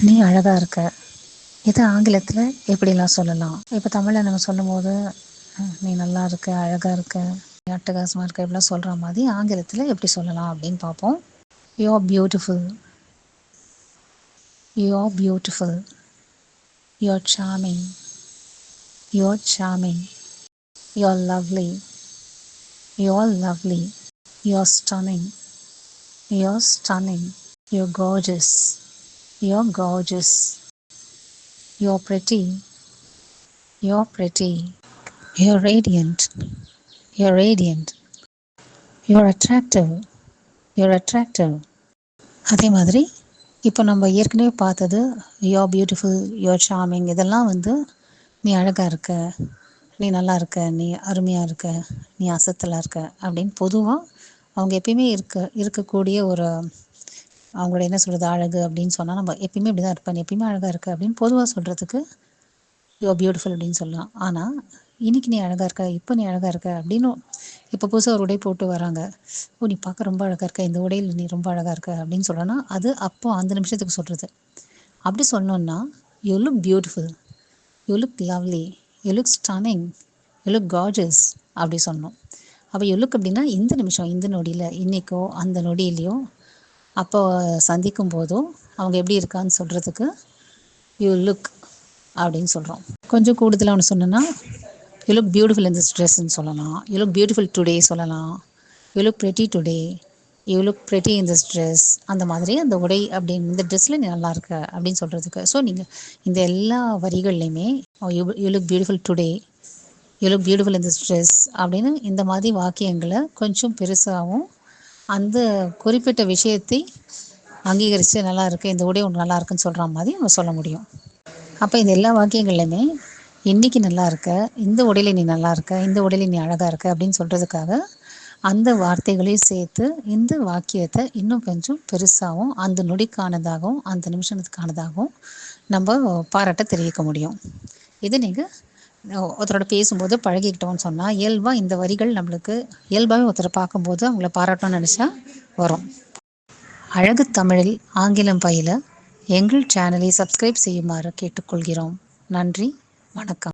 நீ அழகாக இருக்க. இது ஆங்கிலத்தில் எப்படிலாம் சொல்லலாம்? இப்போ தமிழில் நம்ம சொல்லும்போது நீ நல்லா இருக்க அழகாக இருக்க நீ அட்டகாசமாக இருக்க இப்படிலாம் சொல்கிற மாதிரி ஆங்கிலத்தில் எப்படி சொல்லலாம் அப்படின்னு பார்ப்போம். You are beautiful you are beautiful you are charming you are charming you are lovely you are lovely you are stunning you are stunning you are You're gorgeous. You're pretty. You're pretty. You're radiant. You're radiant. You're attractive. You're attractive. அதே மாதிரி இப்போ நம்ம ஏற்கனவே பார்த்தது யோ beautiful யோ charming இதெல்லாம் வந்து நீ அழகாக இருக்க நீ நல்லா இருக்க நீ அருமையாக இருக்க நீ அசத்தலாக இருக்க அப்படின்னு பொதுவாக அவங்க எப்பயுமே இருக்க இருக்கக்கூடிய ஒரு அவங்களோட என்ன சொல்கிறது அழகு அப்படின்னு சொன்னால் நம்ம எப்பயுமே இப்படி தான் இருப்பேன் எப்பயுமே அழகாக இருக்க அப்படின்னு பொதுவாக சொல்கிறதுக்கு யோ பியூட்டிஃபுல் அப்படின்னு சொல்லலாம். ஆனால் இன்னைக்கு நீ அழகாக இருக்க இப்போ நீ அழகாக இருக்க அப்படின்னு இப்போ புதுசாக ஒரு உடை போட்டு வராங்க. ஓ நீ பார்க்க ரொம்ப அழகாக இருக்க. இந்த உடையில் நீ ரொம்ப அழகாக இருக்க அப்படின்னு சொல்லணும்னா அது அப்போ அந்த நிமிஷத்துக்கு சொல்கிறது அப்படி சொன்னோன்னா you look beautiful you look lovely you look stunning you look gorgeous அப்படி சொன்னோம். அப்போ யூ லுக் அப்படின்னா இந்த நிமிஷம் இந்த நொடியில் இன்றைக்கோ அந்த நொடியிலையோ அப்போ சந்திக்கும் போதும் அவங்க எப்படி இருக்கான்னு சொல்கிறதுக்கு யூ லுக் அப்படின்னு சொல்கிறோம் கொஞ்சம் கூடுதலாக ஒன்று சொன்னோன்னா யூ லுக் பியூட்டிஃபுல் இந்த ட்ரெஸ்ன்னு சொல்லலாம். யூ லுக் பியூட்டிஃபுல் டுடே சொல்லலாம். You look pretty today you look pretty in dress அந்த மாதிரி அந்த உடை அப்படின்னு இந்த ட்ரெஸ்ஸில் நீ நல்லா இருக்க அப்படின்னு சொல்கிறதுக்கு ஸோ நீங்கள் இந்த எல்லா வரிகள்லையுமே you you look beautiful today you look beautiful இந்த ட்ரெஸ் அப்படின்னு இந்த மாதிரி வாக்கியங்களை கொஞ்சம் பெருசாகவும் அந்த குறிப்பிட்ட விஷயத்தை அங்கீகரித்து நல்லா இருக்கு இந்த உடை ஒன்று நல்லா இருக்குன்னு சொல்கிற மாதிரி நம்ம சொல்ல முடியும். அப்போ இந்த எல்லா வாக்கியங்கள்லையுமே இன்னைக்கு நல்லா இருக்க இந்த உடையில நீ நல்லா இருக்க இந்த உடையில நீ அழகாக இருக்க அப்படின்னு சொல்கிறதுக்காக அந்த வார்த்தைகளையும் சேர்த்து இந்த வாக்கியத்தை இன்னும் கொஞ்சம் பெருசாகவும் அந்த நொடிக்கானதாகவும் அந்த நிமிஷத்துக்கானதாகவும் நம்ம பாராட்ட தெரிவிக்க முடியும். இது நீங்கள் ஒருத்தரோட பேசும்போது பழகிக்கிட்டோம்னு சொன்னால் இயல்பாக இந்த வரிகள் நம்மளுக்கு இயல்பாகவே ஒருத்தரை பார்க்கும்போது அவங்கள பாராட்டணும்னு நினச்சா வரும். அழகு தமிழில் ஆங்கிலம் பயில எங்கள் சேனலை சப்ஸ்கிரைப் செய்யுமாறு கேட்டுக்கொள்கிறோம். நன்றி வணக்கம்.